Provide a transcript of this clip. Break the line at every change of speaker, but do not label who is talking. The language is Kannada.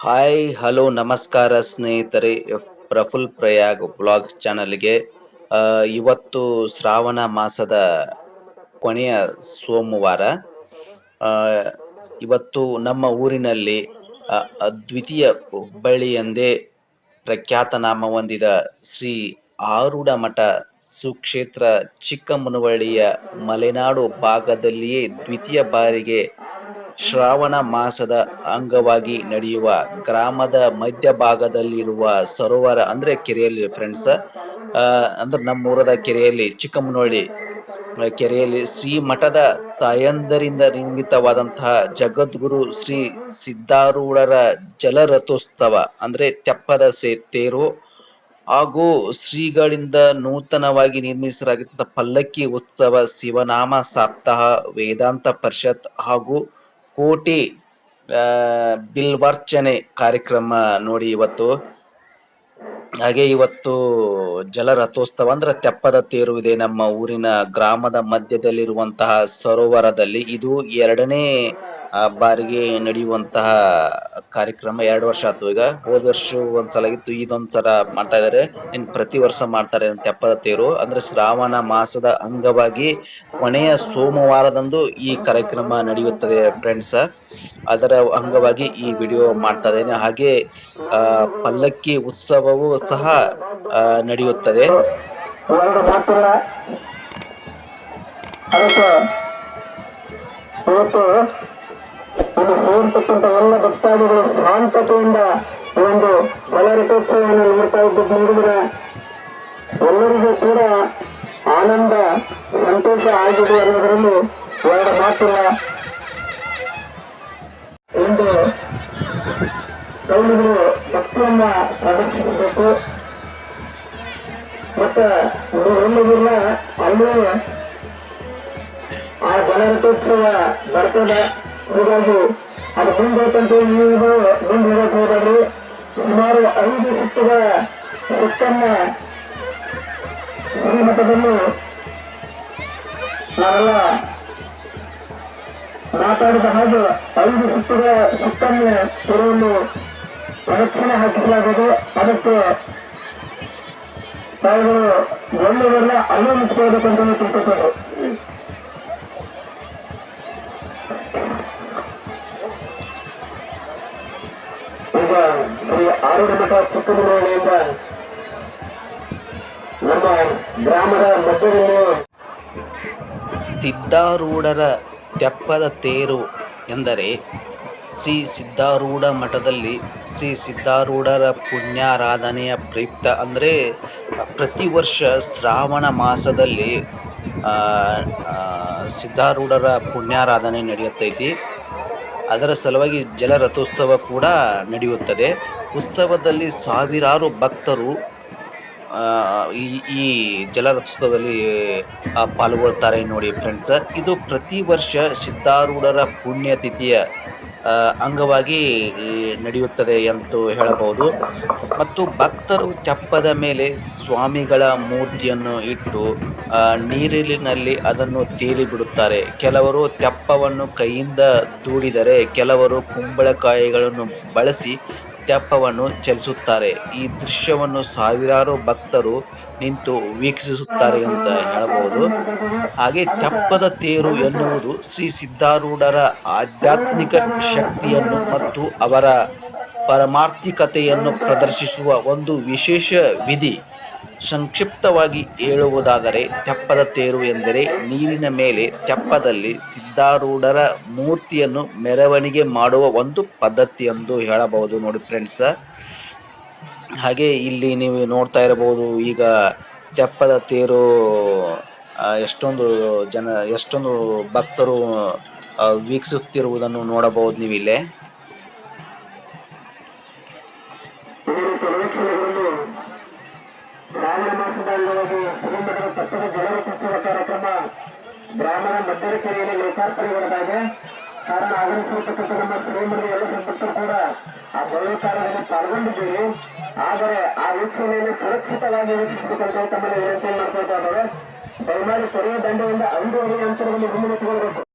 ಹಾಯ್ ಹಲೋ ನಮಸ್ಕಾರ ಸ್ನೇಹಿತರೆ, ಪ್ರಫುಲ್ ಪ್ರಯಾಗ್ ಬ್ಲಾಗ್ಸ್ ಚಾನಲ್ಗೆ. ಇವತ್ತು ಶ್ರಾವಣ ಮಾಸದ ಕೊನೆಯ ಸೋಮವಾರ. ಇವತ್ತು ನಮ್ಮ ಊರಿನಲ್ಲಿ ದ್ವಿತೀಯ ಹುಬ್ಬಳ್ಳಿ ಎಂದೇ ಪ್ರಖ್ಯಾತನಾಮ ಹೊಂದಿದ ಶ್ರೀ ಆರುಡ ಮಠ ಸುಕ್ಷೇತ್ರ ಚಿಕ್ಕಮನವಳ್ಳಿಯ ಮಲೆನಾಡು ಭಾಗದಲ್ಲಿಯೇ ದ್ವಿತೀಯ ಬಾರಿಗೆ ಶ್ರಾವಣ ಮಾಸದ ಅಂಗವಾಗಿ ನಡೆಯುವ ಗ್ರಾಮದ ಮಧ್ಯಭಾಗದಲ್ಲಿರುವ ಸರೋವರ ಅಂದ್ರೆ ಕೆರೆಯಲ್ಲಿ ಫ್ರೆಂಡ್ಸ್ ಅಂದ್ರೆ ನಮ್ಮ ಊರದ ಕೆರೆಯಲ್ಲಿ ಚಿಕ್ಕಮ್ಮನಹಳ್ಳಿ ಕೆರೆಯಲ್ಲಿ ಶ್ರೀ ಮಠದ ತಾಯಂದರಿಂದ ನಿರ್ಮಿತವಾದಂತಹ ಜಗದ್ಗುರು ಶ್ರೀ ಸಿದ್ಧಾರೂಢರ ಜಲರಥೋತ್ಸವ ಅಂದ್ರೆ ತೆಪ್ಪದ ಸೇ, ತೇರು ಹಾಗೂ ಶ್ರೀಗಳಿಂದ ನೂತನವಾಗಿ ನಿರ್ಮಿಸಲಾಗಿದ್ದ ಪಲ್ಲಕ್ಕಿ ಉತ್ಸವ ಶಿವನಾಮ, ಸಪ್ತಾಹ, ವೇದಾಂತ ಪರಿಷತ್ ಹಾಗೂ ಕೋಟಿ ಬಿಲ್ವಾರ್ಚನೆ ಕಾರ್ಯಕ್ರಮ ನೋಡಿ ಇವತ್ತು. ಹಾಗೆ ಇವತ್ತು ಜಲರಥೋತ್ಸವ ಅಂದ್ರೆ ತೆಪ್ಪದ ತೇರು ಇದೆ ನಮ್ಮ ಊರಿನ ಗ್ರಾಮದ ಮಧ್ಯದಲ್ಲಿರುವಂತಹ ಸರೋವರದಲ್ಲಿ. ಇದು ಎರಡನೇ ಆ, ಬಾರಿಗೆ ನಡೆಯುವಂತಹ ಕಾರ್ಯಕ್ರಮ ಎರಡು ವರ್ಷ ಆಯ್ತು. ಈಗ ಹೋದ ವರ್ಷ ಒಂದ್ಸಲ ಆಗಿತ್ತು ಇದೊಂದ್ಸಲ ಮಾಡ್ತಾ ಇದಾರೆ. ಇನ್ ಪ್ರತಿ ವರ್ಷ ಮಾಡ್ತಾರೆ ತೆಪ್ಪದ ತೇರು ಅಂದ್ರೆ ಶ್ರಾವಣ ಮಾಸದ ಅಂಗವಾಗಿ ಕೊನೆಯ ಸೋಮವಾರದಂದು ಈ ಕಾರ್ಯಕ್ರಮ ನಡೆಯುತ್ತದೆ ಫ್ರೆಂಡ್ಸ್ ಅದರ ಅಂಗವಾಗಿ ಈ ವಿಡಿಯೋ ಮಾಡ್ತಾ ಇದ್ದೇನೆ. ಹಾಗೆ ಪಲ್ಲಕ್ಕಿ ಉತ್ಸವವು ಸಹ ನಡೆಯುತ್ತದೆ.
ಅದಕ್ಕೆ ಸೇರ್ತಕ್ಕಂಥ ಎಲ್ಲ ಭಕ್ತಾದಿಗಳು ಶಾಂತತೆಯಿಂದ ಒಂದು ಬಲರಥೋತ್ಸವವನ್ನು ನೋಡ್ತಾ ಇದ್ದದ್ದು ನೋಡಿದ್ರೆ ಎಲ್ಲರಿಗೂ ಕೂಡ ಆನಂದ, ಸಂತೋಷ ಆಗಿದೆ ಅನ್ನೋದರಲ್ಲಿ ಎರಡು ಮಾತಿಲ್ಲ. ಇಂದು ಕೌಲಿಗಳು ಭಕ್ತಿಯನ್ನ ಪ್ರದರ್ಶಿಸಬೇಕು. ಮತ್ತೆ ಎಲ್ಲದಿಲ್ಲ ಅಲ್ಲಿ ಆ ಜನರಥೋತ್ಸವ ಬರ್ತದೆ. ಹೀಗಾಗಿ ಅದು ಮುಂದೋತಂತ ನೀವು ಮುಂದೆ ಸುಮಾರು ಐದು ಸುತ್ತುವ ಸುತ್ತನ್ನ ಶ್ರೀಮಠದಲ್ಲಿ ನಾವೆಲ್ಲ ಮಾತಾಡಿದ ಹಾಗೆ ಐದು ಸುತ್ತುವ ಸುತ್ತನ್ನು ಕೆರೆಯನ್ನು ಪ್ರದಕ್ಷಿಣೆ ಹಾಕಿಸಲಾಗುವುದು. ಅದಕ್ಕೆ ತಾವುಗಳು ಅಲ್ಲೇ ಮುಚ್ಕೋಬೇಕಂತ ತಿಳ್ಕೊತಾರೆ ಚಿಕ್ಕಮಗಳೂರಿನಿಂದ ನಮ್ಮ ಗ್ರಾಮದ ಮಧ್ಯದಲ್ಲಿ
ಸಿದ್ಧಾರೂಢರ ತೆಪ್ಪದ ತೇರು ಎಂದರೆ ಶ್ರೀ ಸಿದ್ಧಾರೂಢ ಮಠದಲ್ಲಿ ಶ್ರೀ ಸಿದ್ಧಾರೂಢರ ಪುಣ್ಯಾರಾಧನೆಯ ಪ್ರಯುಕ್ತ ಅಂದರೆ ಪ್ರತಿ ವರ್ಷ ಶ್ರಾವಣ ಮಾಸದಲ್ಲಿ ಸಿದ್ಧಾರೂಢರ ಪುಣ್ಯಾರಾಧನೆ ನಡೆಯುತ್ತೈತಿ. ಅದರ ಸಲುವಾಗಿ ಜಲರಥೋತ್ಸವ ಕೂಡ ನಡೆಯುತ್ತದೆ. ಉತ್ಸವದಲ್ಲಿ ಸಾವಿರಾರು ಭಕ್ತರು ಈ ಈ ಜಲರಥೋತ್ಸವದಲ್ಲಿ ಪಾಲ್ಗೊಳ್ತಾರೆ ನೋಡಿ ಫ್ರೆಂಡ್ಸ್ ಇದು ಪ್ರತಿ ವರ್ಷ ಸಿದ್ಧಾರೂಢರ ಪುಣ್ಯತಿಥಿಯ ಅಂಗವಾಗಿ ನಡೆಯುತ್ತದೆ ಎಂದು ಹೇಳಬಹುದು. ಮತ್ತು ಭಕ್ತರು ಚಪ್ಪದ ಮೇಲೆ ಸ್ವಾಮಿಗಳ ಮೂರ್ತಿಯನ್ನು ಇಟ್ಟು ನೀರಿನಲ್ಲಿ ಅದನ್ನು ತೇಲಿ ಬಿಡುತ್ತಾರೆ. ಕೆಲವರು ತೆಪ್ಪವನ್ನು ಕೈಯಿಂದ ದೂಡಿದರೆ ಕೆಲವರು ಕುಂಬಳಕಾಯಿಗಳನ್ನು ಬಳಸಿ ತೆಪ್ಪವನ್ನು ಚಲಿಸುತ್ತಾರೆ. ಈ ದೃಶ್ಯವನ್ನು ಸಾವಿರಾರು ಭಕ್ತರು ನಿಂತು ವೀಕ್ಷಿಸುತ್ತಾರೆ ಅಂತ ಹೇಳಬಹುದು. ಹಾಗೆ ತೆಪ್ಪದ ತೇರು ಎನ್ನುವುದು ಶ್ರೀ ಸಿದ್ಧಾರೂಢರ ಆಧ್ಯಾತ್ಮಿಕ ಶಕ್ತಿಯನ್ನು ಮತ್ತು ಅವರ ಪರಮಾರ್ಥಿಕತೆಯನ್ನು ಪ್ರದರ್ಶಿಸುವ ಒಂದು ವಿಶೇಷ ವಿಧಿ. ಸಂಕ್ಷಿಪ್ತವಾಗಿ ಹೇಳುವುದಾದರೆ, ತೆಪ್ಪದ ತೇರು ಎಂದರೆ ನೀರಿನ ಮೇಲೆ ತೆಪ್ಪದಲ್ಲಿ ಸಿದ್ಧಾರೂಢರ ಮೂರ್ತಿಯನ್ನು ಮೆರವಣಿಗೆ ಮಾಡುವ ಒಂದು ಪದ್ಧತಿ ಎಂದು ಹೇಳಬಹುದು. ನೋಡಿ ಫ್ರೆಂಡ್ಸ್ ಹಾಗೆ ಇಲ್ಲಿ ನೀವು ನೋಡ್ತಾ ಇರಬಹುದು, ಈಗ ತೆಪ್ಪದ ತೇರು ಎಷ್ಟೊಂದು ಜನ, ಎಷ್ಟೊಂದು ಭಕ್ತರು ವೀಕ್ಷಿಸುತ್ತಿರುವುದನ್ನು ನೋಡಬಹುದು ನೀವು ಇಲ್ಲೇ
ಅಂಗವಾಗಿ ಶ್ರೀಮಠದ ಜನರು ಜಲರಥೋತ್ಸವ ಕಾರ್ಯಕ್ರಮ ಬ್ರಾಹ್ಮಣ ಮಧ್ಯದ ಕೆರೆಯಲ್ಲಿ ಲೋಕಾರ್ಪಣೆಗೊಳಗಾಗಿದೆ ಕಾರಣ ಆಗಮಿಸಿರ್ತಕ್ಕಂಥ ನಮ್ಮ ಶ್ರೀಮಠದ ಎಲ್ಲ ಸಂಪರ್ಕರು ಕೂಡ ಆ ಕಾರ್ಯದಲ್ಲಿ ಪಾಲ್ಗೊಂಡಿದ್ದೀರಿ. ಆದರೆ ಆ ವೀಕ್ಷಣೆಯನ್ನು ಸುರಕ್ಷಿತವಾಗಿ ವೀಕ್ಷಿಸಬೇಕಂತ ತಮ್ಮಲ್ಲಿ ವಿನಂತಿ ಮಾಡ್ಕೊಳ್ತಾ ಇದ್ದಾರೆ ದಯಮಾಡಿ ಕೆರೆಯ ದಂಡೆಯಿಂದ ಐದು ಅಡಿ ಅಂತರದಲ್ಲಿ ಮುನ್ನಡೆಸಿಕೊಳ್ಳಬೇಕು